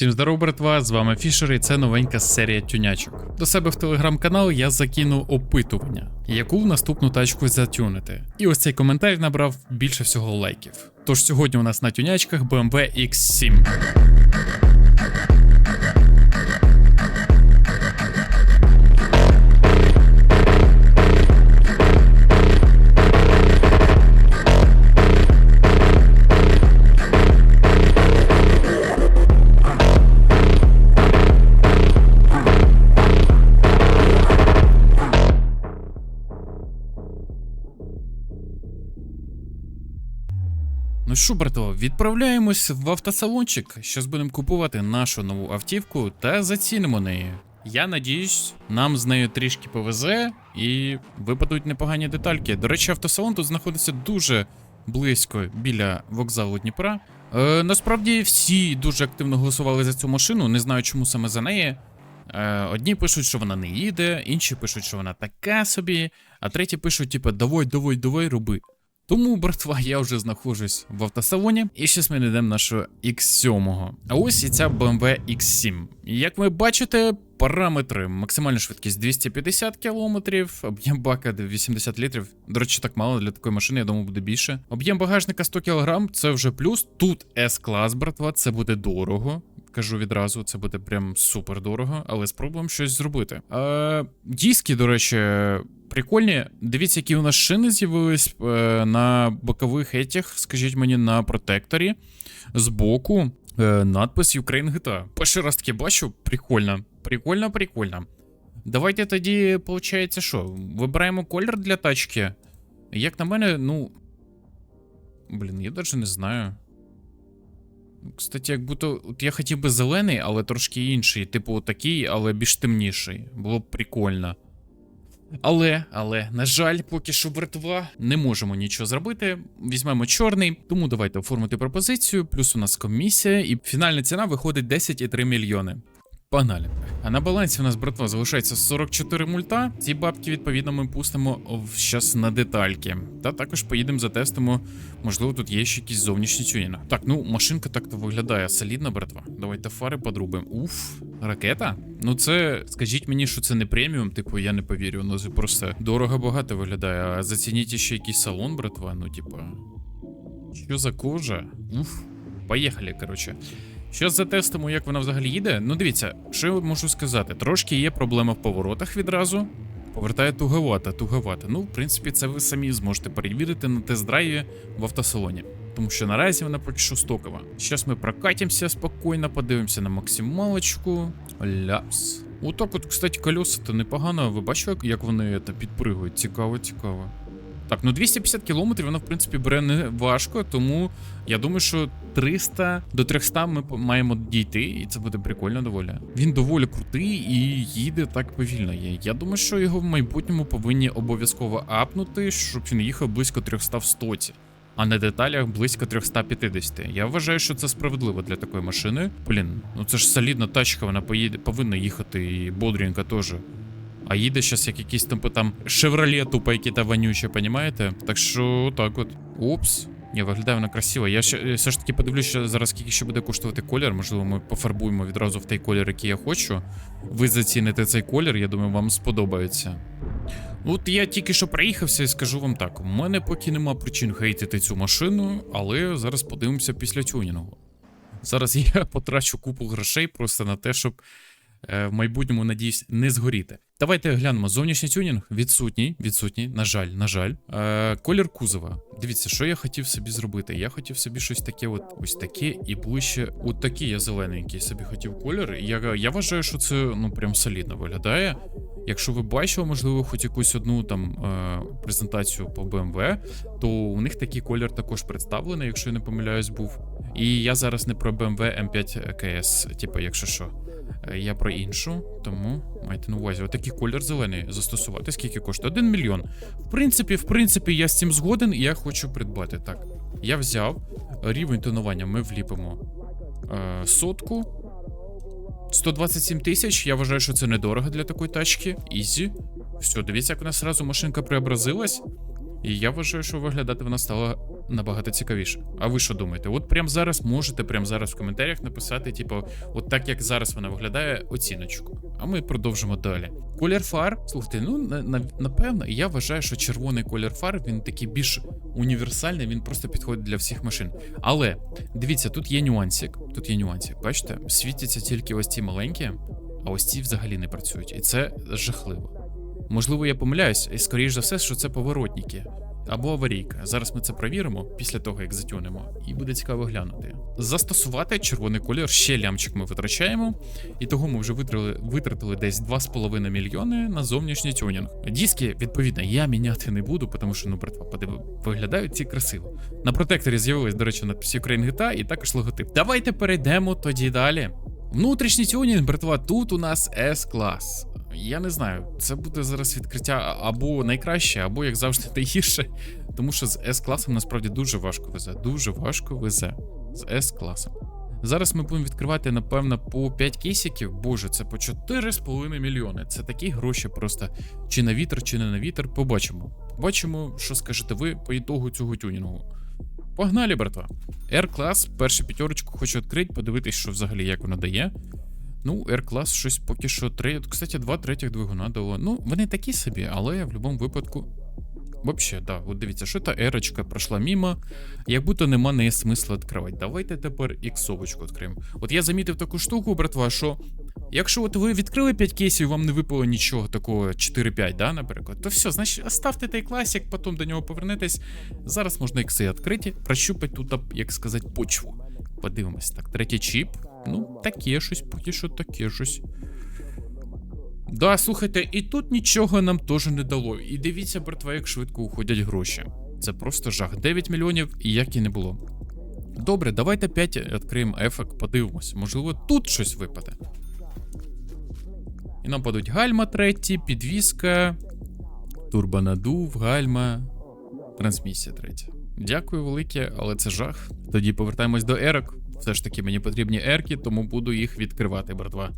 Всім здоров, братва, з вами Фішер і це новенька серія тюнячок. До себе в телеграм-канал я закинув опитування, яку наступну тачку затюнити. І ось цей коментар набрав більше всього лайків. Тож сьогодні у нас на тюнячках BMW X7. Що, відправляємось в автосалончик. Щас будемо купувати нашу нову автівку та зацінимо неї. Я надіюсь, нам з нею трішки повезе і випадуть непогані детальки. До речі, автосалон тут знаходиться дуже близько біля вокзалу Дніпра. Е, насправді всі дуже активно голосували за цю машину, не знаю, чому саме за неї. Е, одні пишуть, що вона не їде, інші пишуть, що вона така собі, а треті пишуть, типу, давай, давай, давай, роби. Тому, братва, я вже знаходжусь в автосалоні, і зараз ми йдемо нашого X7. А ось і ця BMW X7. Як ви бачите, параметри: максимальна швидкість 250 км, об'єм бака 80 літрів. До речі, так мало для такої машини, я думаю, буде більше. Об'єм багажника 100 кг, це вже плюс. Тут S-клас, братва, це буде дорого. Кажу відразу, це буде прям супер дорого, але спробуємо щось зробити. Е, диски, до речі, прикольні. Дивіться, які у нас шини з'явились е, на бокових етях, скажіть мені, на протекторі. Збоку е, надпис Ukraine GTA. Перший раз таке бачу, прикольно. Прикольно, прикольно. Давайте тоді, виходить, що? Вибираємо колір для тачки. Як на мене, ну. Блін, я навіть не знаю. Кстати, як будто от я хотів би зелений, але трошки інший. Типу такий, але більш темніший. Було б прикольно. Але, але, на жаль, поки що братва, не можемо нічого зробити. Візьмемо чорний, тому давайте оформити пропозицію. Плюс у нас комісія, і фінальна ціна виходить 10,3 мільйони. Погнали. А на балансі у нас, братва, залишається 44 мульта. Ці бабки, відповідно, ми пустимо щас на детальки. Та також поїдемо затестимо. Можливо, тут є ще якісь зовнішні тюнінги. Так, ну машинка так-то виглядає солідно, братва. Давайте фари подрубимо. Уф, ракета? Ну це скажіть мені, що це не преміум, типу, я не повірю. Ну це просто дорого багато виглядає. А зацініть ще якийсь салон, братва. Ну, типа. Що за кожа? Уф. Поїхали, коротше. Що затестимо, як вона взагалі їде. Ну, дивіться, що я можу сказати. Трошки є проблема в поворотах відразу. Повертає туговато, туговато. Ну, в принципі, це ви самі зможете перевірити на тест-драйві в автосалоні. Тому що наразі вона поки що стокова. Зараз ми прокатимося спокійно, подивимося на максималочку. Ляпс. Отак от, кстати, колеса то непогано. Ви бачили, як вони це підпригують? Цікаво, цікаво. Так, ну 250 кілометрів воно, в принципі, бере не важко, тому я думаю, що 300 до 300 ми маємо дійти, і це буде прикольно доволі. Він доволі крутий і їде так повільно. Я, думаю, що його в майбутньому повинні обов'язково апнути, щоб він їхав близько 300 в стоці. А на деталях близько 350. Я вважаю, що це справедливо для такої машини. Блін, ну це ж солідна тачка, вона поїде, повинна їхати і бодренько теж. А їде зараз як якийсь там там шевроле тупо які та вонюче, понімаєте? Так що так от. Опс. Ні, виглядає вона красиво. Я ще все ж таки подивлюся зараз, скільки ще буде коштувати колір. Можливо, ми пофарбуємо відразу в той колір, який я хочу. Ви заціните цей колір, я думаю, вам сподобається. От я тільки що приїхався і скажу вам так: у мене поки нема причин хейтити цю машину, але зараз подивимося після тюнінгу. Зараз я потрачу купу грошей просто на те, щоб е, в майбутньому, надіюсь, не згоріти. Давайте глянемо. Зовнішній тюнінг відсутній. Відсутній, на жаль, на жаль. Е, колір кузова. Дивіться, що я хотів собі зробити. Я хотів собі щось таке, от ось таке, і ближче. От такий я зелененький собі хотів колір. Я, я вважаю, що це ну прям солідно виглядає. Якщо ви бачили, можливо, хоч якусь одну там е, презентацію по BMW, то у них такий колір також представлений, якщо я не помиляюсь, був. І я зараз не про BMW M5 KS, типу, якщо що. Е, Я про іншу, тому майте на увазі, отакий колір зелений застосувати. Скільки коштує? 1 мільйон. В принципі, в принципі, я з цим згоден, і я хочу придбати. Так, я взяв рівень тонування, ми вліпимо е, сотку. 127 тисяч. Я вважаю, що це недорого для такої тачки. Ізі. Все, дивіться, як у нас зразу машинка преобразилась. І я вважаю, що виглядати вона стала набагато цікавіше. А ви що думаєте? От прямо зараз можете прямо зараз в коментарях написати, типу, от так як зараз вона виглядає, оціночку. А ми продовжимо далі. Колір фар, слухайте, ну на, на, напевно, я вважаю, що червоний колір фар він такий більш універсальний, він просто підходить для всіх машин. Але дивіться, тут є нюансик. Тут є нюансик. Бачите, світяться тільки ось ці маленькі, а ось ці взагалі не працюють. І це жахливо. Можливо, я помиляюсь, і скоріш за все, що це поворотники. Або аварійка. Зараз ми це провіримо після того, як затюнемо, і буде цікаво глянути. Застосувати червоний колір, ще лямчик ми витрачаємо, і того ми вже витратили, витратили десь 2,5 мільйони на зовнішній тюнінг. Диски, відповідно, я міняти не буду, тому що ну, братва, подиви, виглядають ці красиво. На протекторі з'явилась, до речі, надпись Ukraine GTA і також логотип. Давайте перейдемо тоді далі. Внутрішній тюнінг, братва, тут у нас S-клас. Я не знаю, це буде зараз відкриття або найкраще, або як завжди найгірше. Тому що з S-класом насправді дуже важко везе. Дуже важко везе з S-класом. Зараз ми будемо відкривати, напевно, по 5 кейсиків. Боже, це по 4,5 мільйони. Це такі гроші просто чи на вітер, чи не на вітер. Побачимо. Побачимо, що скажете ви по ітогу цього тюнінгу. Погнали, братва. R-клас, першу п'ятерочку хочу відкрити, подивитись, що взагалі як воно дає. Ну, R-клас щось поки що три. Кстати, два третіх двигуна дало. Ну, вони такі собі, але в будь-якому випадку. Вообще, да, от дивіться, що та ерочка пройшла мимо, як будто нема неї смисла відкривати. Давайте тепер іксовочку відкриємо. От я замітив таку штуку, братва, що якщо от ви відкрили 5 кейсів, вам не випало нічого такого 4-5, да, наприклад, то все, значить, оставте той класик, потім до нього повернетесь. Зараз можна ікси відкриті, прощупати тут, як сказати, почву. Подивимось так, третій чіп. Ну, таке щось, поки що таке щось. Да, слухайте, і тут нічого нам теж не дало. І дивіться, братва, як швидко уходять гроші. Це просто жах. 9 мільйонів і як і не було. Добре, давайте 5 відкриємо ефект, подивимося. Можливо, тут щось випаде. І нам падуть гальма третій, підвіска, турбонадув, гальма, трансмісія третя. Дякую велике, але це жах. Тоді повертаємось до ерок. Все ж таки мені потрібні ерки, тому буду їх відкривати, братва.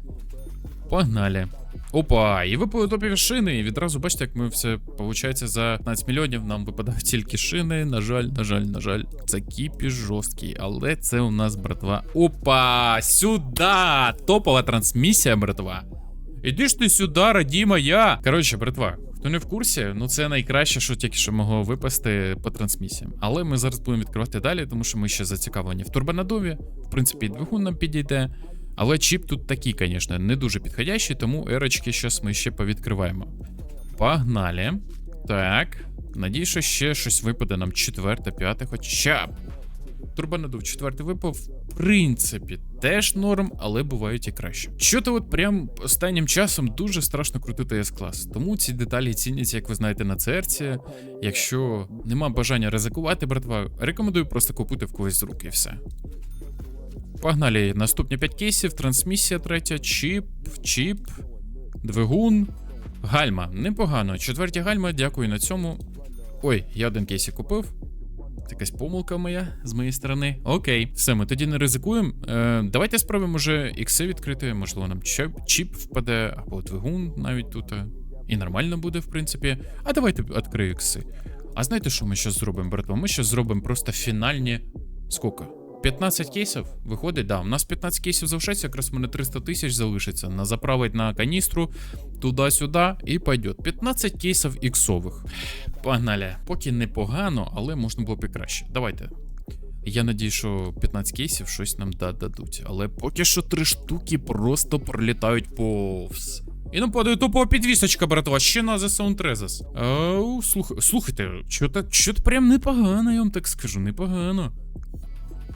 Погнали. Опа, і випали топові шини. І відразу бачите, як ми все виходить за 15 мільйонів. Нам випадають тільки шини. На жаль, на жаль, на жаль, це кіпіш жорсткий. Але це у нас, братва. Опа! Сюди! Топова трансмісія, братва. Іди ж ти сюди, раді моя. Коротше, братва, хто не в курсі, ну це найкраще, що тільки що могло випасти по трансмісіям. Але ми зараз будемо відкривати далі, тому що ми ще зацікавлені в турбонадуві. В принципі, двигун нам підійде. Але чіп тут такий, звісно, не дуже підходящий, тому ерочки зараз ми ще повідкриваємо. Погнали. Так. Надію, ще щось випаде нам четверте, п'яте, хоча б. Турбонадув четвертий випав, в принципі, теж норм, але бувають і краще. Що то от прям останнім часом дуже страшно крутити S-клас. Тому ці деталі ціняться, як ви знаєте, на церці. Якщо нема бажання ризикувати, братва, рекомендую просто купити в когось з рук і все. Погнали. Наступні 5 кейсів, трансмісія третя, чіп, чіп, двигун, гальма. Непогано. Четверті гальма, дякую на цьому. Ой, я один кейсик купив. Якась помилка моя з моєї сторони. Окей, все, ми тоді не ризикуємо. Е, давайте спробуємо вже ікси відкрити. Можливо, нам чіп, чіп впаде, або двигун навіть тут. І нормально буде, в принципі. А давайте відкрию ікси. А знаєте, що ми зараз зробимо, братва? Ми зараз зробимо просто фінальні. Скільки? 15 кейсів виходить, да. У нас 15 кейсів залишається, якраз в мене 300 тисяч залишиться. На заправить на каністру туди-сюди і пойдет. 15 кейсів іксових. Погнали. Поки непогано, але можна було б і краще. Давайте. Я надію, що 15 кейсів щось нам дадуть. Але поки що три штуки просто пролітають повз. І нам падає топова підвісочка, братва, ще на Rezes. Слух... Слухайте, що прям непогано, я вам так скажу, непогано.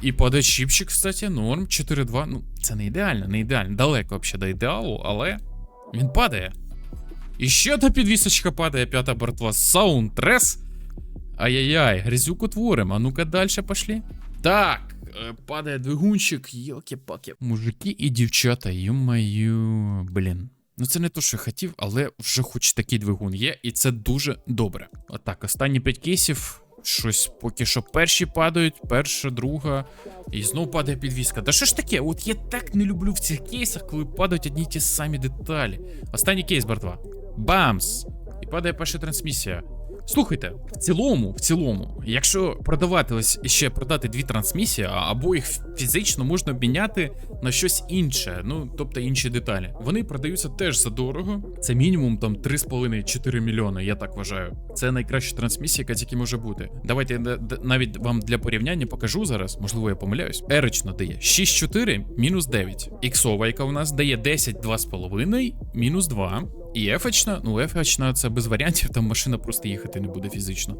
І падає чіпчик, кстати, норм 4-2. Ну, це не ідеально, не ідеально. Далеко взагалі до ідеалу, але він падає. І ще одна підвісочка падає, п'ята бортва. Саундтрес. Ай-яй-яй, грязюку творим. А ну-ка далі пошли. Так, е, падає двигунчик, йоки-паки. Мужики і дівчата, ю-маю, блін. Ну це не то, що я хотів, але вже хоч такий двигун є, і це дуже добре. Отак, останні 5 кейсів. Щось поки що перші падають, перша, друга, і знову падає підвіска. Да що ж таке? От я так не люблю в цих кейсах, коли падають одні й ті самі деталі. Останній кейс, братва. Бамс! І падає перша трансмісія. Слухайте, в цілому, в цілому, якщо продавати ось ще продати дві трансмісії, або їх фізично можна обміняти на щось інше, ну тобто інші деталі. Вони продаються теж за дорого. Це мінімум там 3,5-4 мільйони, я так вважаю. Це найкраща трансмісія, яка тільки може бути. Давайте я навіть вам для порівняння покажу зараз, можливо, я помиляюсь. Ерочно дає 6,4 мінус 9. Іксова, яка у нас дає 10, 2,5 мінус 2. І ефечна, ну ефечна це без варіантів, там машина просто їхати не буде фізично.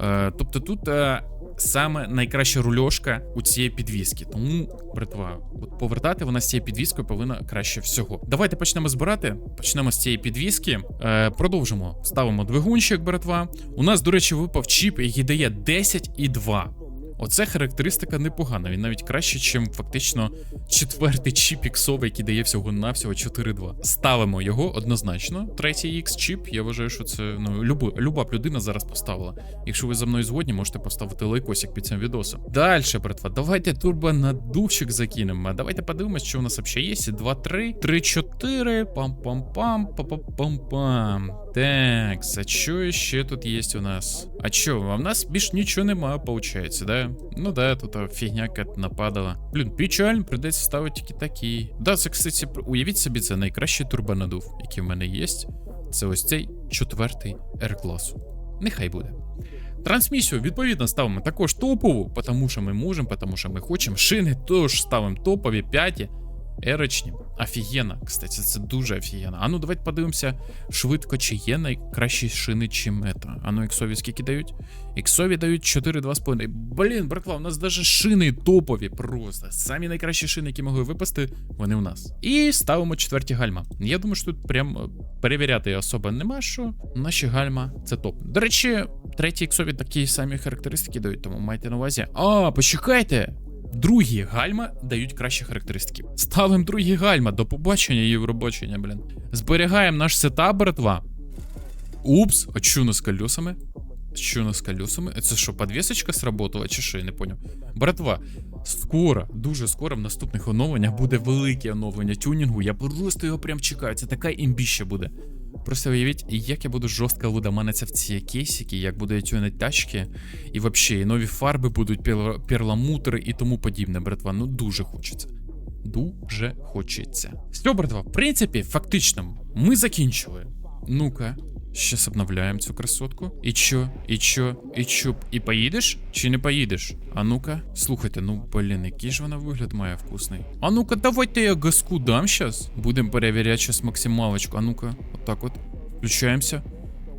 Е, тобто тут е, саме найкраща рульошка у цієї підвіски. Тому, братва, от повертати вона з цією підвіскою повинна краще всього. Давайте почнемо збирати. Почнемо з цієї підвіски. Е, продовжимо. Ставимо двигунчик, братва. У нас, до речі, випав чіп, який дає 10 і 2. Оце характеристика непогана. Він навіть краще, ніж фактично четвертий чіп іксовий, який дає всього навсього 4-2. Ставимо його однозначно. Третій X чіп. Я вважаю, що це ну любу, люба б людина зараз поставила. Якщо ви за мною згодні, можете поставити лайкосик під цим відосом. Далі, братва, давайте турбонадувчик закинемо. Давайте подивимось, що у нас взагалі є. 2, 3, 3, 4, пам-пам-пам, па-па-пам-пам. Так, а що ще тут є у нас? А що, а в нас більш нічого немає, виходить, да? Ну да, тут фигня какая-то нападала. Блін, печаль, придеться ставити тільки такі. Да, це, кстати, уявіть собі, це найкращий турбонадув, який в мене є. Це ось цей четвертий R-класу. Нехай буде. Трансмісію, відповідно, ставимо також топову, тому що ми можемо, тому що ми хочемо. Шини теж ставимо топові, п'яті. Ерочні. Офігенно, кстати, це дуже офігенно. А ну давайте подивимося швидко, чи є найкращі шини, чим ета. А ну, іксові скільки дають? Іксові дають 4-2,5. Блін, братва, у нас навіть шини топові просто. Самі найкращі шини, які могли випасти, вони у нас. І ставимо четверті гальма. Я думаю, що тут прям е, перевіряти особо нема що. Наші гальма це топ. До речі, треті іксові такі самі характеристики дають, тому майте на увазі. А, почекайте! Другі гальма дають кращі характеристики. Ставимо другі гальма. До побачення, і Євробачення, блін. Зберігаємо наш сетап, братва. Упс, а нас з колесами? Нас з колесами? Це що, подвісочка сработала, чи що, я не поняв. Братва, скоро, дуже скоро в наступних оновленнях буде велике оновлення тюнінгу. Я просто його прям чекаю. Це така імбіща буде. Просто уявіть, як я буду жорстко лудоманитися в ці кейсики, як буду я тюнити тачки, і взагалі, і нові фарби будуть, пер- перламутри і тому подібне, братва. Ну дуже хочеться. Дуже хочеться. Все, братва, в принципі, фактично, ми закінчили. Ну-ка, щас обновляємо цю красотку. І чо, і чо, і чо, і поїдеш чи не поїдеш? А ну-ка, слухайте, ну блін, який ж вона вигляд має вкусний. А ну-ка, давайте я газку дам щас. Будемо перевіряти щас максималочку. А ну-ка, отак от. Включаємося.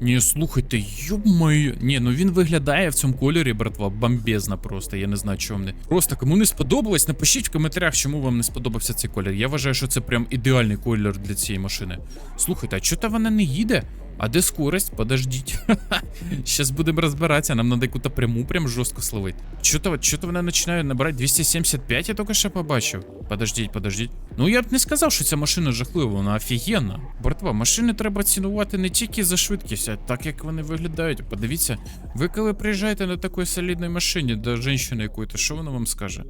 Ні, слухайте, йо-моє. Ні, ну він виглядає в цьому кольорі, братва, бомбезно просто. Я не знаю, чому мені. Просто кому не сподобалось, напишіть в коментарях, чому вам не сподобався цей колір. Я вважаю, що це прям ідеальний колір для цієї машини. Слухайте, а чого то вона не їде? А де скорость? Подождіть. Щас будемо розбиратися, нам треба якусь пряму прям жорстко словити. Чого вона починає набирати 275, я тільки що побачив. Подождіть, подождіть. Ну я б не сказав, що ця машина жахлива, вона офігенна. Братва, машини треба цінувати не тільки за швидкість, а так як вони виглядають. Подивіться, ви коли приїжджаєте на такій солідній машині до жінки якоїсь, що вона вам скаже?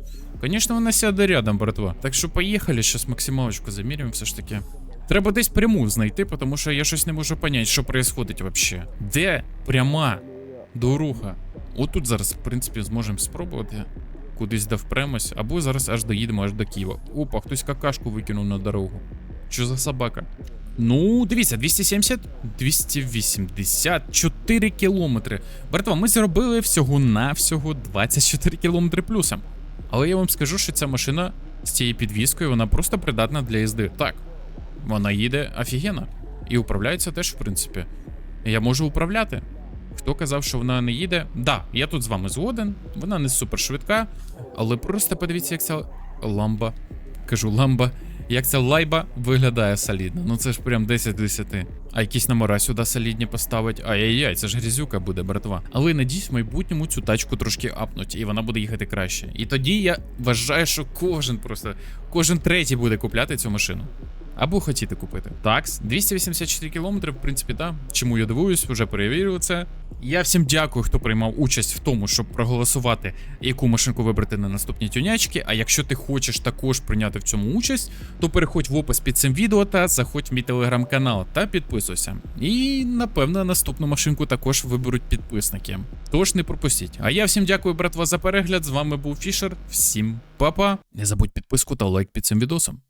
Звісно, вона сяде рядом, братва. Так що поїхали, зараз максималочку замірюємо все ж таки. Треба десь пряму знайти, тому що я щось не можу поняти, що відбувається вообще. Де пряма дорога? Отут зараз, в принципі, зможемо спробувати. Кудись довпремось, або зараз аж доїдемо аж до Києва. Опа, хтось какашку викинув на дорогу. Що за собака? Ну, дивіться, 270, 284 кілометри. Братва, ми зробили всього-навсього 24 кілометри плюсом. Але я вам скажу, що ця машина з цією підвіскою, вона просто придатна для їзди. Так, вона їде офігенно. І управляється теж, в принципі. Я можу управляти. Хто казав, що вона не їде? Да, я тут з вами згоден. Вона не супер швидка, але просто подивіться, як ця ламба. Кажу, ламба. Як ця лайба виглядає солідно. Ну це ж прям 10 10. А якісь номера сюди солідні поставить. Ай-яй-яй, це ж грізюка буде, братва. Але надіюсь, в майбутньому цю тачку трошки апнуть, і вона буде їхати краще. І тоді я вважаю, що кожен просто, кожен третій буде купляти цю машину. Або хотіти купити. Так, 284 кілометри, в принципі, так. Чому я дивуюсь, вже перевірив це. Я всім дякую, хто приймав участь в тому, щоб проголосувати, яку машинку вибрати на наступні тюнячки. А якщо ти хочеш також прийняти в цьому участь, то переходь в опис під цим відео та заходь в мій телеграм-канал та підписуйся. І напевно наступну машинку також виберуть підписники. Тож не пропустіть. А я всім дякую, братва, за перегляд. З вами був Фішер. Всім па-па. Не забудь підписку та лайк під цим відосом.